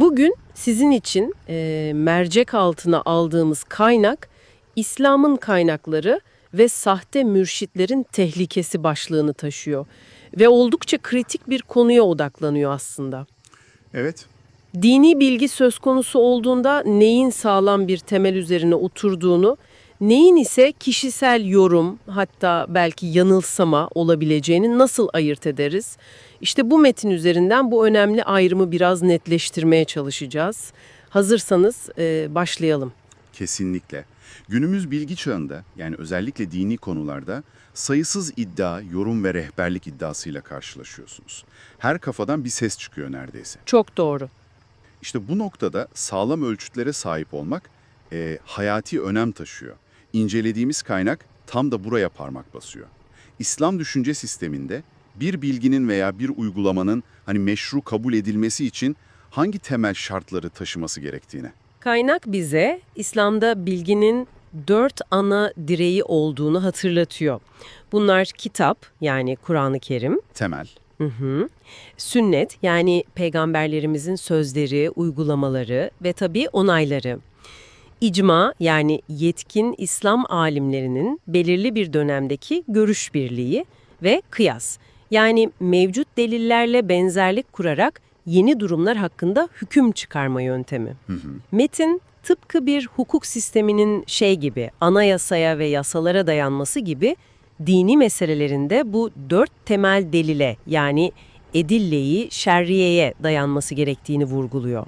Bugün sizin için e, mercek altına aldığımız kaynak İslam'ın kaynakları ve sahte mürşitlerin tehlikesi başlığını taşıyor. Ve oldukça kritik bir konuya odaklanıyor aslında. Evet, Dini bilgi söz konusu olduğunda neyin sağlam bir temel üzerine oturduğunu, neyin ise kişisel yorum hatta belki yanılsama olabileceğini nasıl ayırt ederiz? İşte bu metin üzerinden bu önemli ayrımı biraz netleştirmeye çalışacağız. Hazırsanız e, başlayalım. kesinlikle. Günümüz bilgi çağında, yani özellikle dini konularda sayısız iddia, yorum ve rehberlik iddiasıyla karşılaşıyorsunuz. Her kafadan bir ses çıkıyor neredeyse. Çok doğru. İşte bu noktada sağlam ölçütlere sahip olmak e, hayati önem taşıyor. İncelediğimiz kaynak tam da buraya parmak basıyor. İslam düşünce sisteminde bir bilginin veya bir uygulamanın hani meşru kabul edilmesi için hangi temel şartları taşıması gerektiğine. Kaynak bize İslam'da bilginin dört ana direği olduğunu hatırlatıyor. Bunlar kitap yani Kur'an-ı Kerim, Temel, Hı hı. Sünnet yani peygamberlerimizin sözleri, uygulamaları ve tabii onayları. İcma yani yetkin İslam alimlerinin belirli bir dönemdeki görüş birliği ve kıyas yani mevcut delillerle benzerlik kurarak yeni durumlar hakkında hüküm çıkarma yöntemi. Metin tıpkı bir hukuk sisteminin şey gibi anayasaya ve yasalara dayanması gibi dini meselelerinde bu dört temel delile yani edilleyi, şerriyeye dayanması gerektiğini vurguluyor.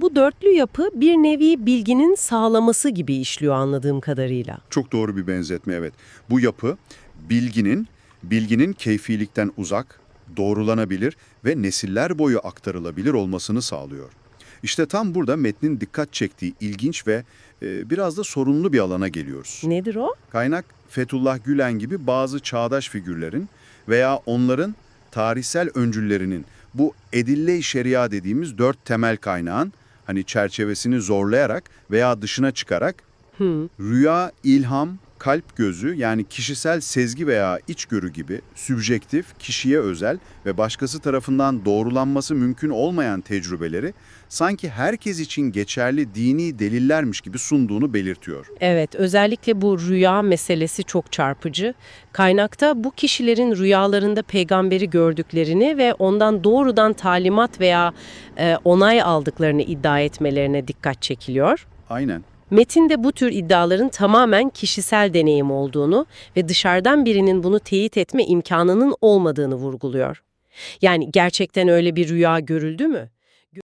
Bu dörtlü yapı bir nevi bilginin sağlaması gibi işliyor anladığım kadarıyla. Çok doğru bir benzetme evet. Bu yapı bilginin, bilginin keyfilikten uzak, doğrulanabilir ve nesiller boyu aktarılabilir olmasını sağlıyor. İşte tam burada metnin dikkat çektiği ilginç ve e, biraz da sorunlu bir alana geliyoruz. Nedir o? Kaynak Fethullah Gülen gibi bazı çağdaş figürlerin veya onların tarihsel öncüllerinin bu edille-i şeria dediğimiz dört temel kaynağın hani çerçevesini zorlayarak veya dışına çıkarak rüya, ilham, kalp gözü yani kişisel sezgi veya içgörü gibi sübjektif, kişiye özel ve başkası tarafından doğrulanması mümkün olmayan tecrübeleri sanki herkes için geçerli dini delillermiş gibi sunduğunu belirtiyor. Evet, özellikle bu rüya meselesi çok çarpıcı. Kaynakta bu kişilerin rüyalarında peygamberi gördüklerini ve ondan doğrudan talimat veya e, onay aldıklarını iddia etmelerine dikkat çekiliyor. Aynen. Metinde bu tür iddiaların tamamen kişisel deneyim olduğunu ve dışarıdan birinin bunu teyit etme imkanının olmadığını vurguluyor. Yani gerçekten öyle bir rüya görüldü mü?